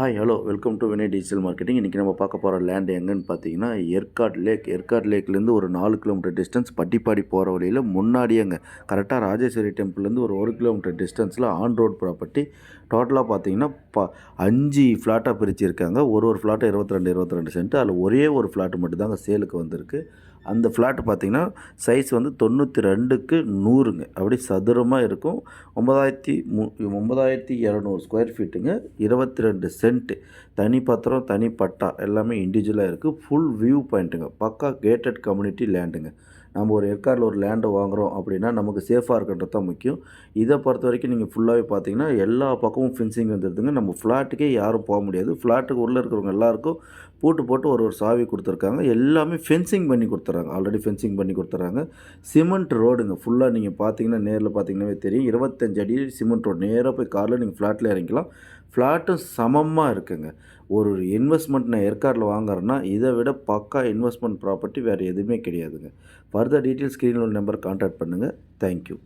Hi hello welcome to Vinay digital marketing இன்றைக்கி நம்ம பார்க்க போகிற லேண்ட் எங்கன்னு பார்த்தீங்கன்னா ஏற்காடு லேக் ஏற்காடு லேக்லேருந்து ஒரு நாலு கிலோமீட்டர் டிஸ்டன்ஸ் பட்டிப்பாடி போகிற வழியில் முன்னாடி அங்கே கரெக்டாக ராஜேஸ்வரி டெம்பிள்லேருந்து ஒரு ஒரு கிலோமீட்டர் டிஸ்டன்ஸில் ஆன் ரோட் ப்ராப்பர்ட்டி டோட்டலாக பார்த்தீங்கன்னா ப அஞ்சு ஃப்ளாட்டாக பிரிச்சிருக்காங்க. ஒரு ஒரு ஃப்ளாட்டு இருபத்தி ரெண்டு இருபத்தி ரெண்டு சென்ட் அதில் ஒரே ஒரு ஃப்ளாட்டு மட்டும்தாங்க சேலுக்கு வந்திருக்கு. அந்த ஃப்ளாட் பார்த்தீங்கன்னா சைஸ் வந்து தொண்ணூற்றி ரெண்டுக்கு நூறுங்க. அப்படி சதுரமாக இருக்கும். ஒன்பதாயிரத்தி மு ஒன்பதாயிரத்தி இரநூறு ஸ்கொயர் ஃபீட்டுங்க இருபத்தி ரெண்டு டென்ட்டு தனி பத்திரம் தனி பட்டா எல்லாமே இண்டிவிஜுவலாக இருக்குது ஃபுல் வியூ பாயிண்ட்டுங்க பக்கா கேட்டட் கம்யூனிட்டி லேண்டுங்க நம்ம ஒரு ஏற்காடில் ஒரு லேண்டை வாங்குகிறோம் அப்படின்னா நமக்கு சேஃபாக இருக்கின்றது தான் முக்கியம். இதை பொறுத்த வரைக்கும் நீங்கள் ஃபுல்லாகவே பார்த்தீங்கன்னா எல்லா பக்கமும் ஃபென்சிங் வந்துடுதுங்க நம்ம ஃப்ளாட்டுக்கே யாரும் போக முடியாது. ஃப்ளாட்டுக்கு உள்ளே இருக்கிறவங்க எல்லாருக்கும் பூட்டு போட்டு ஒரு ஒரு சாவி கொடுத்துருக்காங்க. எல்லாமே ஃபென்சிங் பண்ணி கொடுத்துட்றாங்க ஆல்ரெடி ஃபென்சிங் பண்ணி கொடுத்துட்றாங்க சிமெண்ட் ரோடுங்க ஃபுல்லாக நீங்கள் பார்த்தீங்கன்னா நேரில் பார்த்தீங்கன்னாவே தெரியும். இருபத்தஞ்சு அடி சிமெண்ட் ரோடு நேராக போய் காரில் நீங்கள் ஃப்ளாட்டில் இறங்கிக்கலாம். ஃப்ளாட்டும் சமமாக இருக்குங்க. ஒரு இன்வெஸ்ட்மெண்ட் நான் ஏற்காடில் வாங்குறேன்னா இதை விட பக்கா இன்வெஸ்ட்மெண்ட் ப்ராப்பர்ட்டி வேறு எதுவுமே கிடையாதுங்க. ஃபர்தர் டீட்டெயில்ஸ் ஸ்க்ரீனில் உள்ள நம்பர் கான்டாக்ட் பண்ணுங்கள் தேங்க்யூ